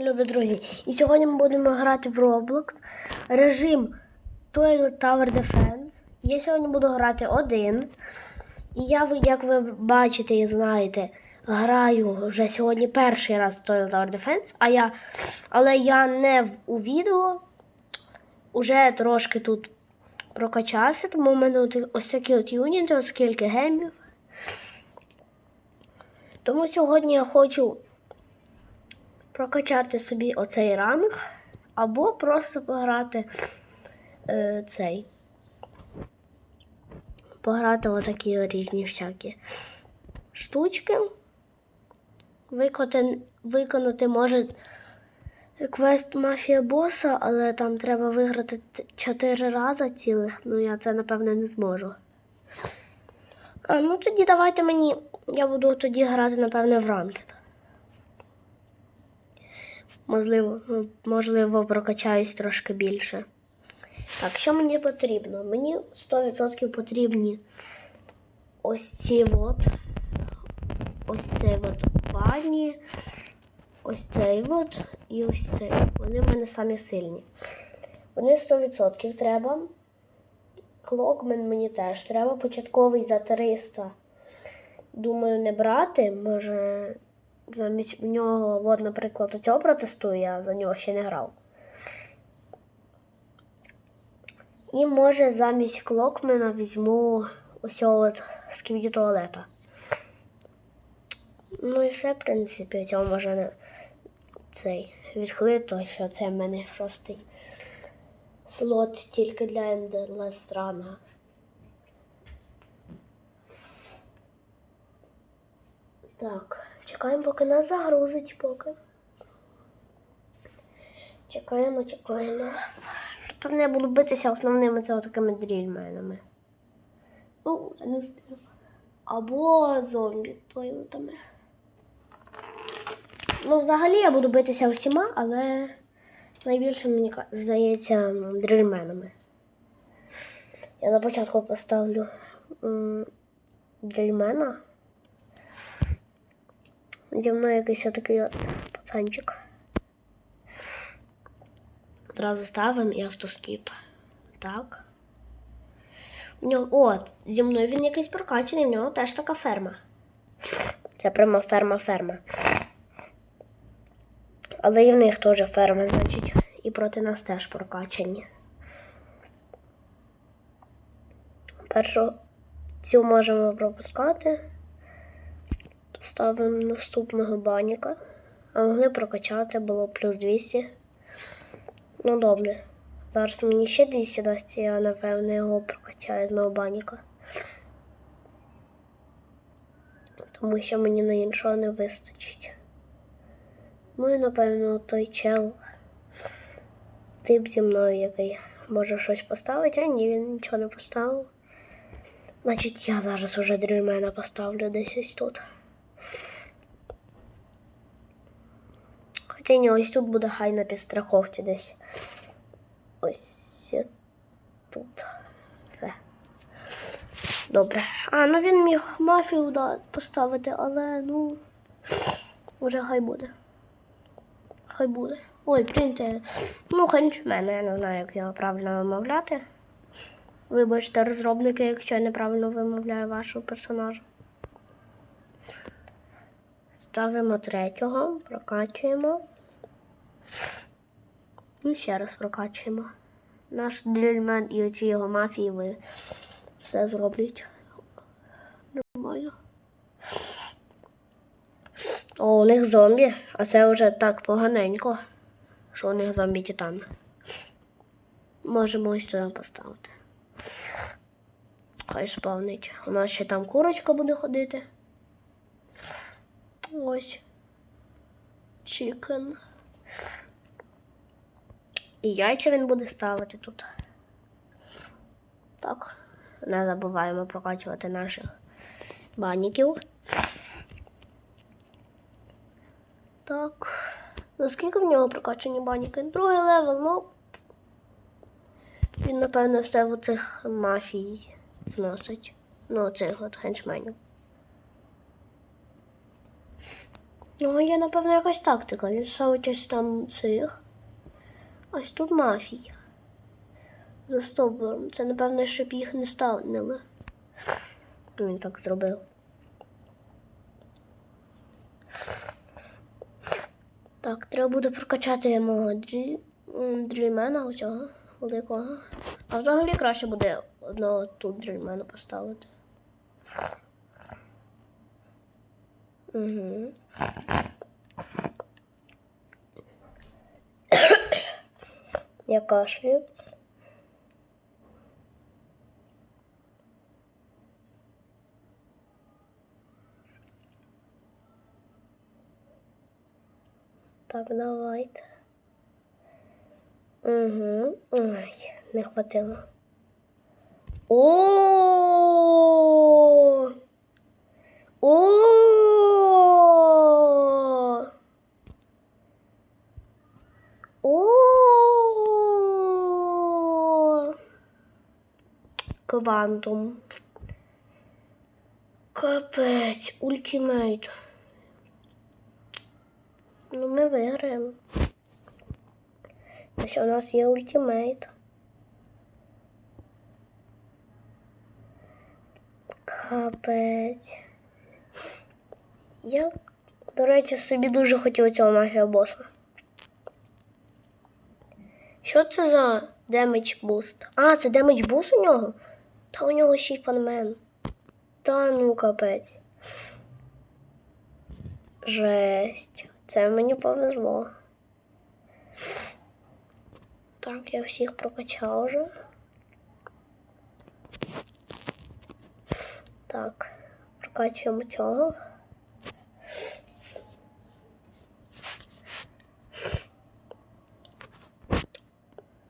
Любі друзі, і сьогодні ми будемо грати в Roblox режим Toilet Tower Defense. Я сьогодні буду грати один. І я, як ви бачите і знаєте, граю вже сьогодні перший раз в Toilet Tower Defense, а я, але я не в, у відео. Уже трошки тут прокачався, тому в мене ось такі от юніти, ось скільки гемів. Тому сьогодні я хочу прокачати собі оцей ранг, або просто пограти е, цей. Пограти отакі різні всякі штучки. Виконати, виконати може квест мафія боса, але там треба виграти 4 рази цілих. Ну я це напевне не зможу. А, ну тоді давайте мені. Я буду тоді грати, напевне, в ранкет. Можливо, ну, можливо, прокачаюсь трошки більше. Так, що мені потрібно? Мені 100% потрібні ось ці от. Ось цей от бані, ось цей от і ось цей. Вони в мене самі сильні. Вони 100% треба. Клокмен мені теж треба. Початковий за 300. Думаю, не брати. Може, замість нього, от, наприклад, оцього протестую, я за нього ще не грав. І може замість клокмена візьму ось цього от скіб'ю туалета. Ну і все, в принципі, цього може не цей відхилити, що це в мене шостий слот тільки для Endless Run. Так, чекаємо, поки нас загрузить поки. Чекаємо, чекаємо. Там я буду битися основними це такими дрільменами. Ну, не. Або зомбі тойлетами. Ну, взагалі я буду битися усіма, але найбільше мені здається дрільменами. Я на початку поставлю дрільмена. Зі мною якийсь отакий от пацанчик. Одразу ставимо і автоскіп. Так. У нього, о, зі мною він якийсь прокачаний, в нього теж така ферма. Це прямо ферма-ферма. Але і в них теж ферма, значить, і проти нас теж прокачані. Першу цю можемо пропускати. Ставимо наступного баніка. А могли прокачати було плюс 200. Ну добре. Зараз мені ще 200 дасть, я напевно його прокачаю знову баніка. Тому що мені на іншого не вистачить. Ну і напевно той чел. Тип зі мною, який може щось поставити, а ні, він нічого не поставив. Значить, я зараз уже дрільмена поставлю десь ось тут. Ні, ось тут буде хай на підстраховці десь. Ось тут. Все. Добре. А, ну він міг мафію да, поставити, але ну. Уже хай буде. Хай буде. Ой, принтер. Ну, хенчмен, я не знаю, як його правильно вимовляти. Вибачте, розробники, якщо я неправильно вимовляю вашого персонажа. Ставимо третього, прокачуємо. І ще раз прокачуємо. Наш дрільмен і оці його мафії ви все зроблять. Нормально. О, у них зомбі, а це вже так поганенько, що у них зомбі титан. Можемо ось туди поставити. Хай спавнить. У нас ще там курочка буде ходити. Ось. Чікен. І яйця він буде ставити тут. Так. Не забуваємо прокачувати наших баніків. Так. Наскільки в нього прокачані баніки? Другий левел, ну. Він, напевно, все в оцих мафій вносить. Ну, оцих от хенчменів. Ну, є, напевно, якась тактика. Він ставить ось там цих. Ось тут мафія. За стовбуром. Це, напевно, щоб їх не ставили. Він так зробив. Так, треба буде прокачати мого дрі... дрільмена оцього великого. А взагалі краще буде одного тут дрільмена поставити. Угу. Я кашлю. Так, давайте. Угу. Ой, не хватило. О! О! Квантум. Капець, ультимейт. Ну, ми виграємо. Що у нас є ультимейт. Капець. Я, до речі, собі дуже хотів цього мафія боса. Що це за демедж буст? А, це демедж буст у нього? Та у нього ще й фанмен. Та ну капець. Жесть. Це мені повезло. Так, я всіх прокачав вже. Так, прокачуємо цього.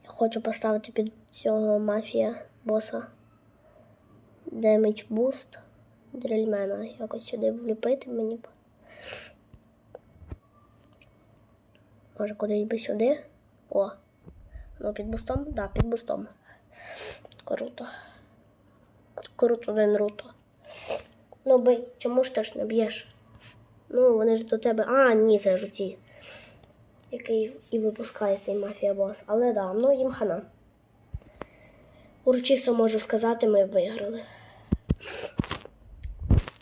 Хочу поставити під цього мафія боса Damage Boost дрельмена. Якось сюди вліпити мені. б. Може кудись би сюди. О. Ну, під бустом? Так, да, під бустом. Круто. Круто, не Наруто. Ну бий, чому ж ти ж не б'єш? Ну, вони ж до тебе. А, ні, це ж ті. Який і випускає цей мафія бос. Але да, ну їм хана. Урочисто можу сказати, ми виграли.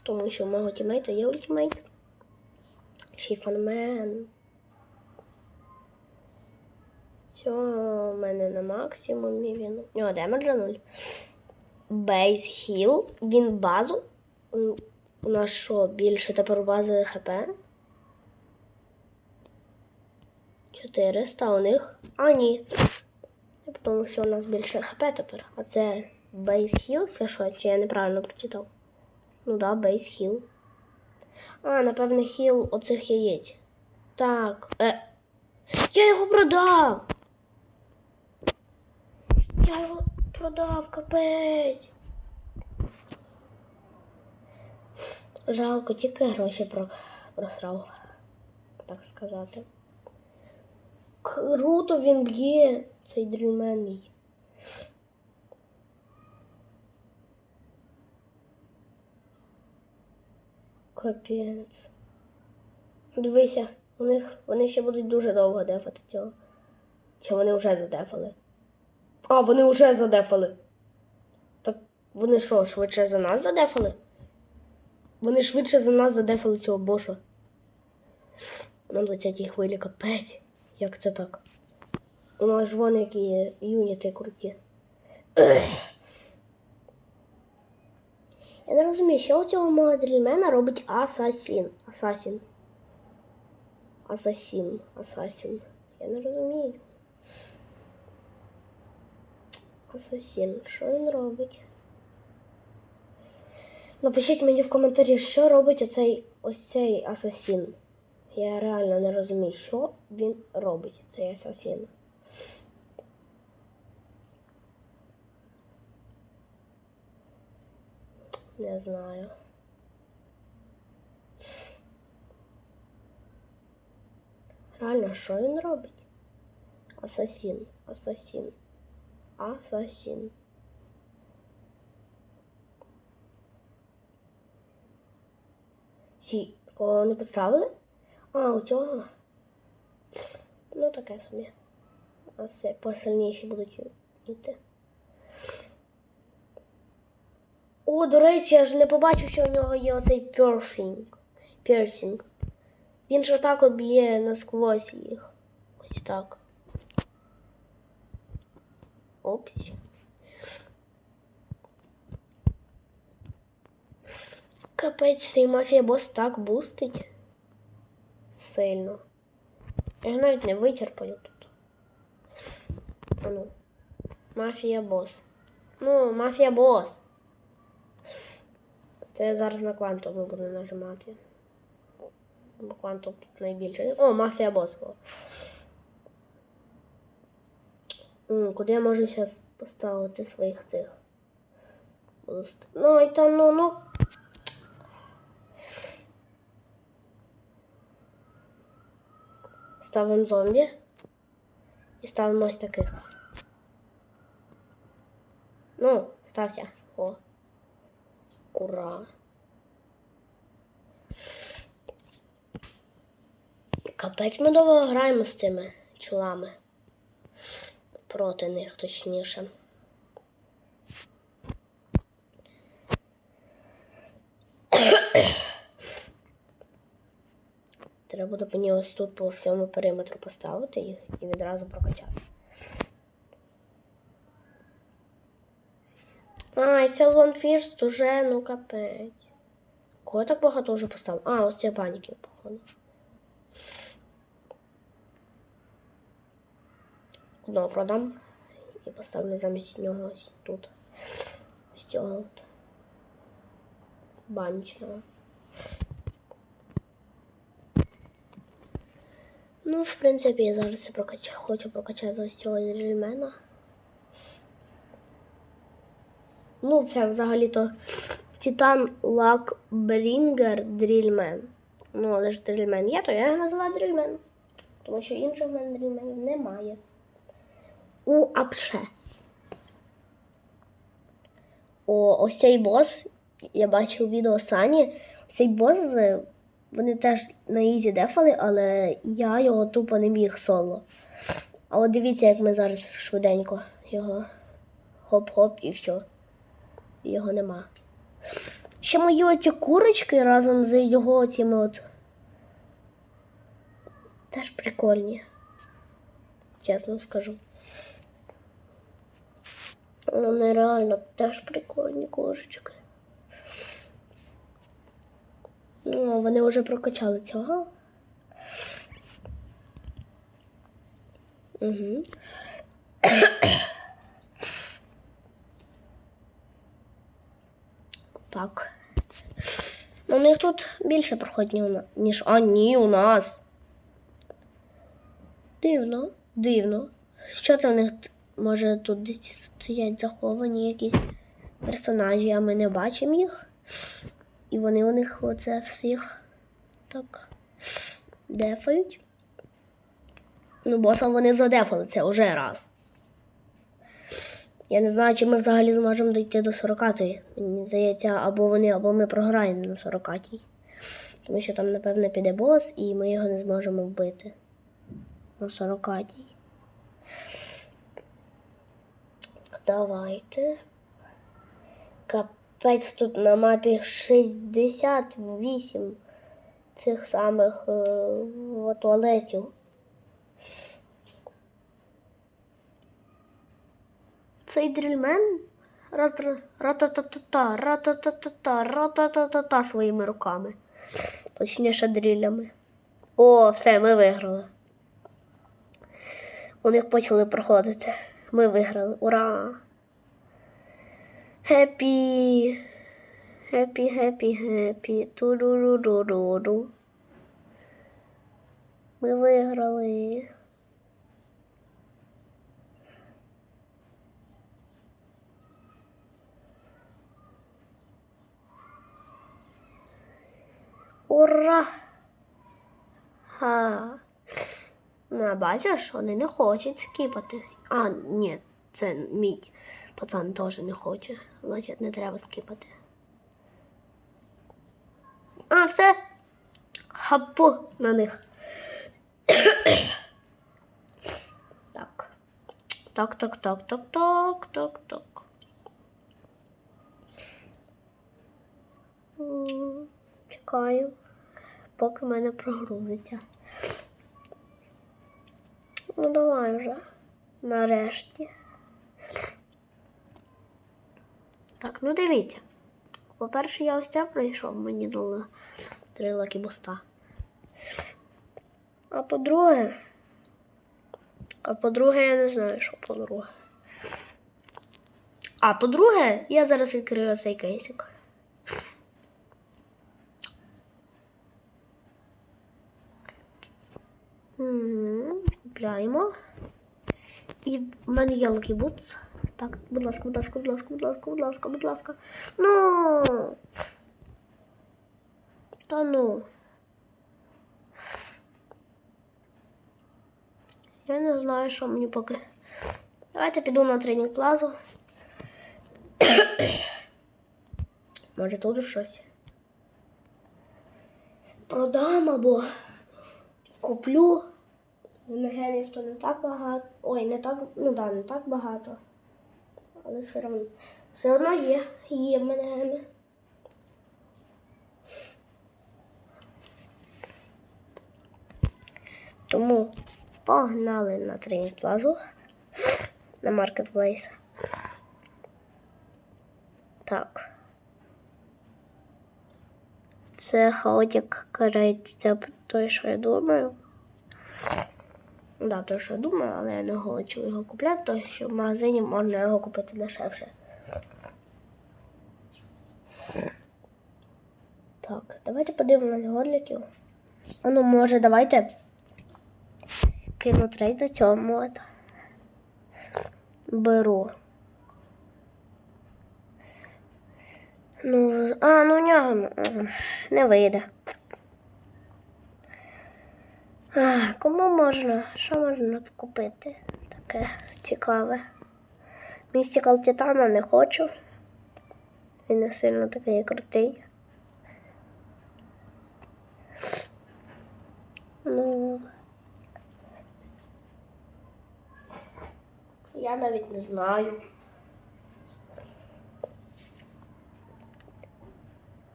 Тому що у мого тімейта є ультимейт. Ще й у мене на максимумі він. У нього демеджа 0. Бейс хіл. Він базу. У нас що, більше тепер бази ХП? 400 у них. А, ні. Тому що у нас більше ХП тепер. А це бейс хіл? Це що? Чи я неправильно прочитав? Ну да, бейс хіл. А, напевне, хіл оцих яєць. Так. Е. Я його продав! Я його продав, капець. Жалко, тільки гроші про... просрав, так сказати. Круто він б'є, цей дрільмен. Капець. Дивися, у них вони ще будуть дуже довго дефати цього. Чи вони вже задефали? А, вони вже задефали. Так вони що, швидше за нас задефали? Вони швидше за нас задефали цього боса. На 20-й хвилі капець. Як це так? У нас ж вон які юніти круті. Я не розумію, що у цього мого робить Асасін. Асасін. Асасін. Асасін. Я не розумію. Асасін. Що він робить? Напишіть мені в коментарі, що робить оцей ось цей асасін. Я реально не розумію, що він робить, цей асасін. Не знаю. Реально, що він робить? Асасін, асасін, асасін. Сі, кого не поставили? А, у цього? Ну, таке собі. А все посильніші будуть йти. О, до речі, я ж не побачив, що у нього є оцей перфінг. Персінг. Він ж отак от б'є насквозь їх. Ось так. Опс. Капець, цей мафія бос так бустить. Сильно. Я ж навіть не вичерпаю тут. А ну. Мафія бос. Ну, мафія бос. Це я зараз на квантову буду нажимати. Бо квантов тут найбільше. О, мафія бос. Куди я можу зараз поставити своїх цих? Ну, і та ну, ну. Ставимо зомбі. І ставимо ось таких. Ну, стався. О. Ура. Капець ми довго граємо з цими чолами. Проти них, точніше. Треба буде мені ось тут по всьому периметру поставити їх і відразу прокачати. А, і це Лонфірст уже, ну капець. Кого так багато вже поставив? А, ось ці паніки, походу. Одного продам і поставлю замість нього ось тут. Ось цього от. Банічного. Ну, в принципі, я зараз і прокач... хочу прокачати ось цього дрільмена. Ну, це взагалі-то Титан Лак Брінгер Дрільмен. Ну, але ж дрільмен є, то я його називаю дрільмен. Тому що іншого в мене дрільменів немає. У апше. О, ось цей бос. Я бачив відео Сані. Цей бос, вони теж на ізі дефали, але я його тупо не міг соло. А от дивіться, як ми зараз швиденько його хоп-хоп і все. Його нема. Ще мої оці курочки разом з його цими от. Теж прикольні. Чесно скажу. Вони реально теж прикольні кошечки. Ну, вони вже прокачали цього. Угу. Так. Ну, у них тут більше на- ніж. А, ні, у нас. Дивно, дивно. Що це в них може тут десь стоять заховані якісь персонажі, а ми не бачимо їх. І вони у них оце всіх так дефають. Ну, боса вони задефали це вже раз. Я не знаю, чи ми взагалі зможемо дійти до 40-ї. Мені здається, або вони, або ми програємо на 40-й. Тому що там, напевне, піде бос, і ми його не зможемо вбити. На 40-й. Давайте. Капець тут на мапі 68 цих самих е, туалетів. Цей дрільмен ра- рататата, рататата, рататата своїми руками. Точніше дрілями. О, все, ми виграли. У них почали проходити. Ми виграли. Ура! Хеппі! Хеппі, хеппі, хеппі. Ту-ду-ду-ду-ду-ду. Ми виграли. Ура! Ха. Ну, бачиш, вони не хочуть скіпати. А, ні, це мій пацан теж не хоче. Значить, не треба скіпати. А, все. Хапу на них. так. Так, так, так, так, так, так, так. Чекаю, поки мене прогрузиться. Ну давай вже. Нарешті. Так, ну дивіться. По-перше, я ось це пройшов, мені дали три лакі буста. А по-друге. А по-друге, я не знаю, що по-друге. А по-друге, я зараз відкрию цей кейсик. Купляємо. І в мене є Lucky. Так, будь ласка, будь ласка, будь ласка, будь ласка, будь ласка, будь ласка. Ну. Та ну. Я не знаю, що мені поки. Давайте піду на тренінг плазу. Може тут щось. Продам або куплю. Гемів то не так багато. Ой, не так, ну да, не так багато. Але все одно. Все одно є. Є в мене геми. Тому погнали на тренінг плазу на маркетплейс. Так. Це хаотик це той, що я думаю. Да, то, що я думаю, але я не хочу його купляти, тому що в магазині можна його купити дешевше. Так, давайте подивимось годліків. А ну, може, давайте кину трейд до цього от. Беру. Ну, а, ну нього не вийде. А, кому можна? Що можна купити? Таке цікаве. Містикал Титана не хочу. Він не сильно такий крутий. Ну. Я навіть не знаю.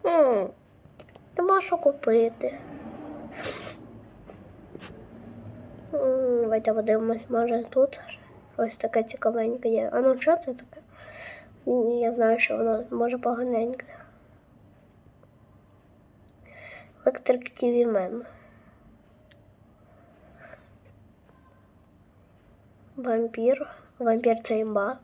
Хм, нема що купити. Давайте подивимось, може тут ось таке цікавеньке є. А ну що це таке? Я знаю, що воно може поганеньке. Electric TV Man. Вампір. Вампір це імба.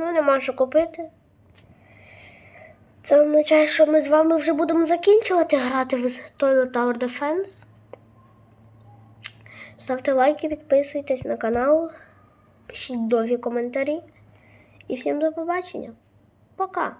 Ну, нема що купити. Це означає, що ми з вами вже будемо закінчувати грати в Toilet Tower Defense. Ставте лайки, підписуйтесь на канал, пишіть довгі коментарі. І всім до побачення. Пока!